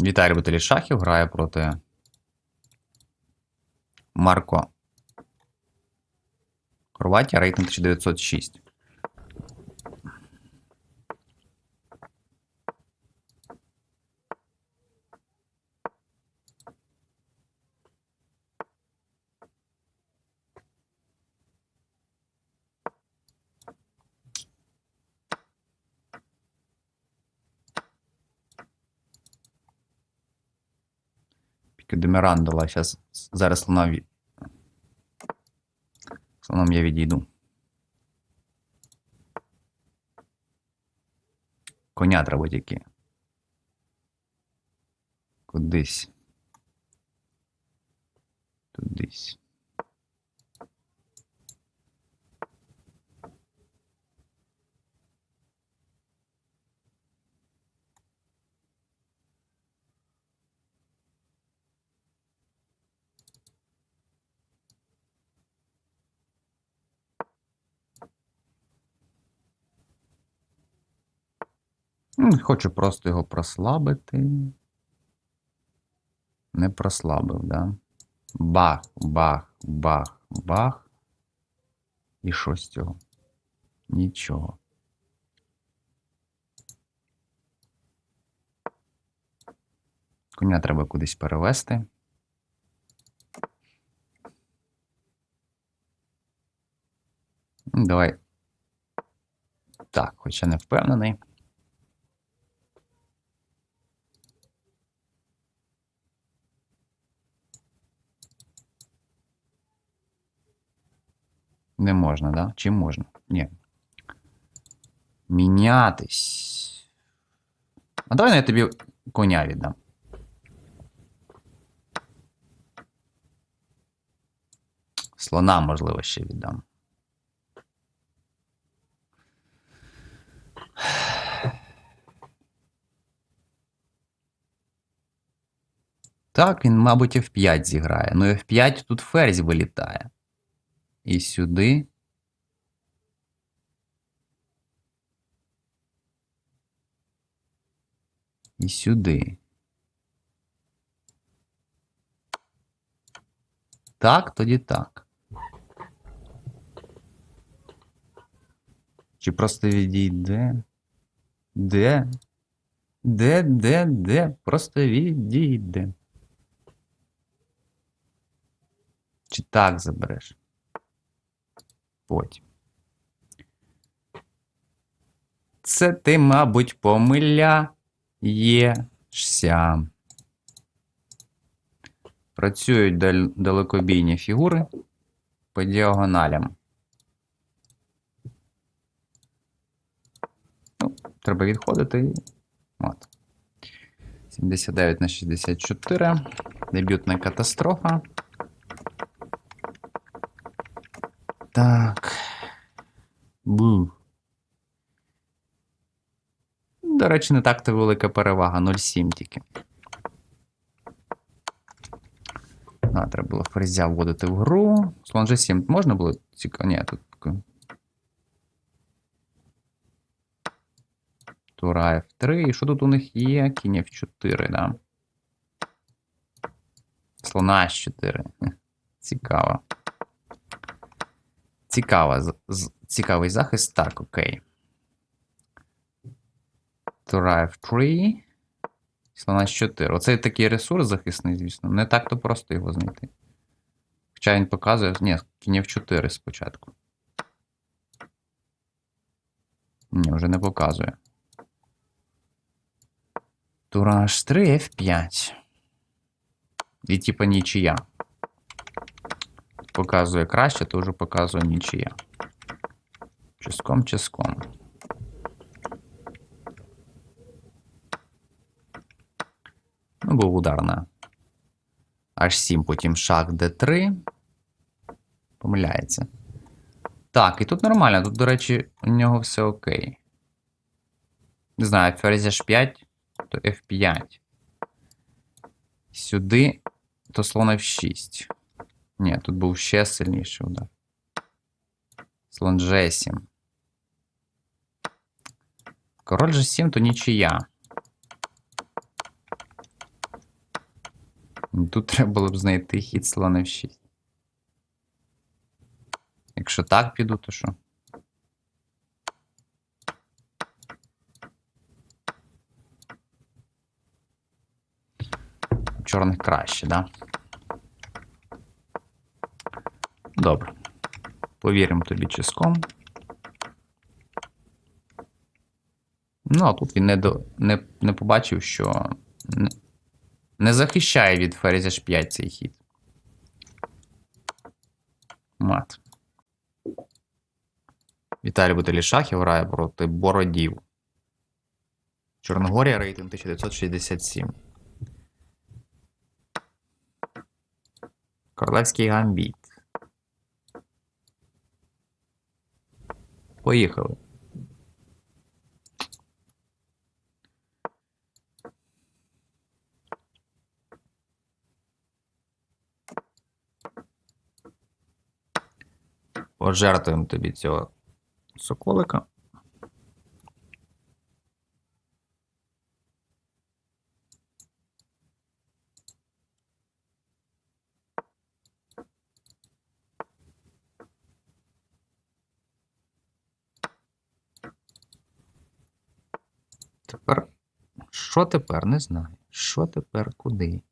Віталій любителі шахів грає проти Марко Хорватія, рейтинг 1906. Піки до Мірандола. Щас, зараз слона ві... Слоном я відійду. Коня треба тільки. Кудись. Тудись. Хочу просто його прослабити. Не прослабив, да? Бах, бах, бах, бах. І що з цього? Нічого. Коня треба кудись перевести. Давай. Так, хоча не впевнений. Не можна, да? Чи можна? Ні. Мінятись. А давай я тобі коня віддам. Слона, можливо, ще віддам. Так, він, мабуть, F5 зіграє. Ну, F5 тут ферзь вилітає. І сюди. І сюди. Так, тоді так. Чи просто відійде? Де? Де, де, де? Просто відійде. Чи так забереш? Потім. Це ти, мабуть, помиляєшся. Працюють даль- далекобійні фігури по діагоналям. Ну, треба відходити. От. 79 на 64. Дебютна катастрофа. Так. Бу. До речі, не так то велика перевага. 0,7 тільки. А, треба було ферзя вводити в гру. Слон G7 можна було цікаво? Ні, тут. Тура F3. І що тут у них є? Кінь F4, да? Слона H4. Хе, Цікаво. З- цікавий захист. Так, окей. Тура F3. Слона 4. Оце такий ресурс захисний, звісно. Не так-то просто його знайти. Хоча він показує. Ні, кінь F4 спочатку. Ні, вже не показує. Тура H3, F5. І типа нічия. Показує краще, то вже показує нічия. Чиском, чиском. Ну, був удар на H7, потім шах D3. Помиляється. Так, і тут нормально. Тут, до речі, у нього все окей. Не знаю, ферзь H5, то F5. Сюди, то слон F6. Ні, тут був ще сильніший удар. Слон G7. Король G7 то нічия. Тут треба було б знайти хід слона в 6. Якщо так піду, то що? Чорних краще, да? Добре. Повіримо тобі чиском. Ну, а тут він не, до, не, не побачив, що не, захищає від ферзя ж 5 цей хід. Мат. Віталій Бутелішахів грає проти Бородів. Чорногорія рейтинг 1967. Королевський гамбіт. Поїхали. Пожертвуємо тобі цього соколика. Тепер. Що тепер? Не знаю. Що тепер куди?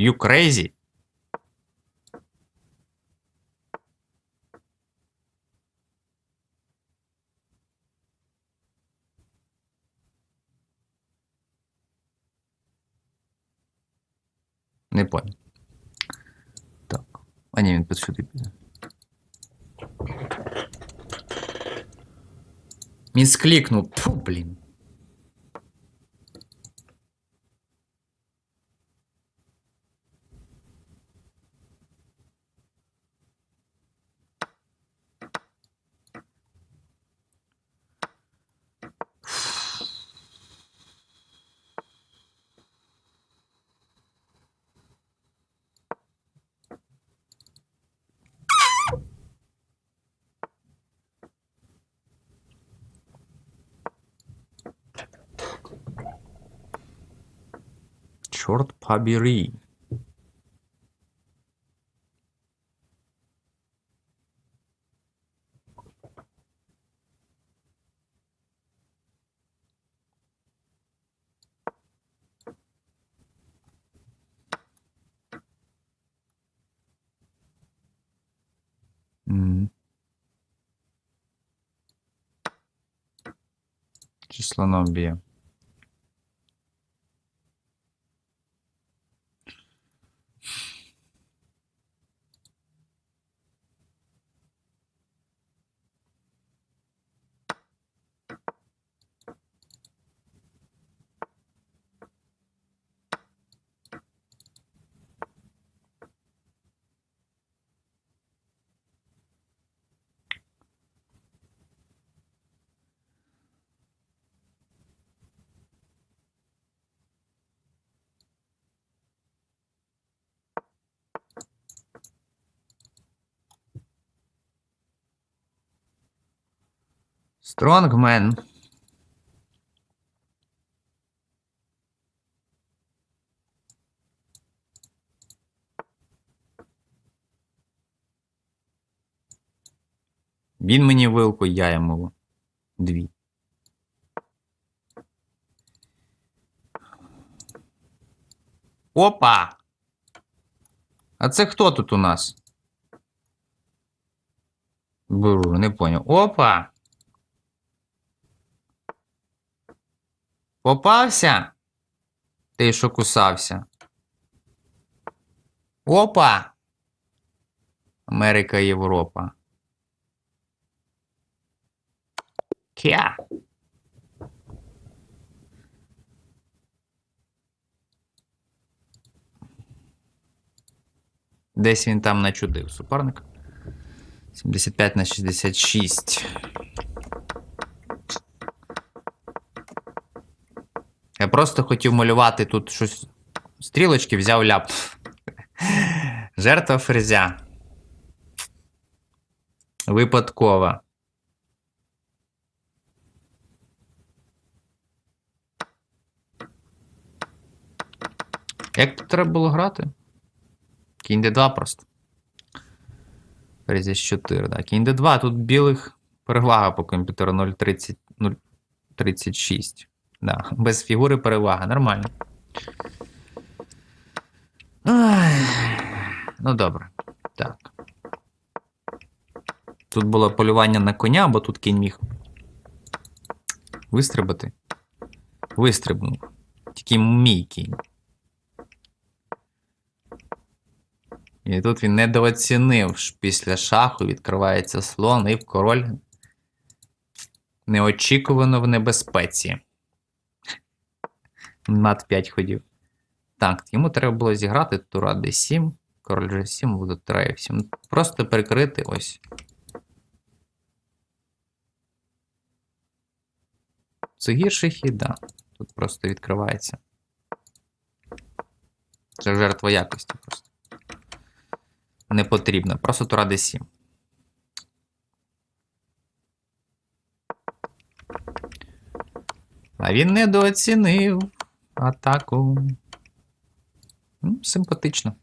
You crazy? Не понял. Так. А ні, він під сюди піде. Місклікнув. Фу, блін. черт побери Число Числоногие. Стронгмен. Він мені вилку, я йому дві. Опа! А це хто тут у нас? Беру, не поняв. Опа! Попався? Ти що кусався? Опа! Америка, Європа. Кя. Десь він там начудив суперник. 75 на 66. просто хотів малювати тут щось стрілочки, взяв ляп. Жертва ферзя. Випадкова. Як тут треба було грати? Кінь d 2 просто. Ферзь 4, да. Кінь d 2 тут білих перевага по комп'ютеру 0,36. Да. Без фігури перевага, нормально. Ай. Ну добре. Так. Тут було полювання на коня, бо тут кінь міг вистрибати. Вистрибнув. Тільки мій кінь. І тут він недооцінив, що після шаху відкривається слон, і король неочікувано в небезпеці. Над 5 ходів. Так, йому треба було зіграти тура d7, король g7, буде тура f7. Просто перекрити ось. Це гірший хід, да. Тут просто відкривається. Це жертва якості просто. Не потрібно. Просто тура d7. А він недооцінив атаку. Симпатично.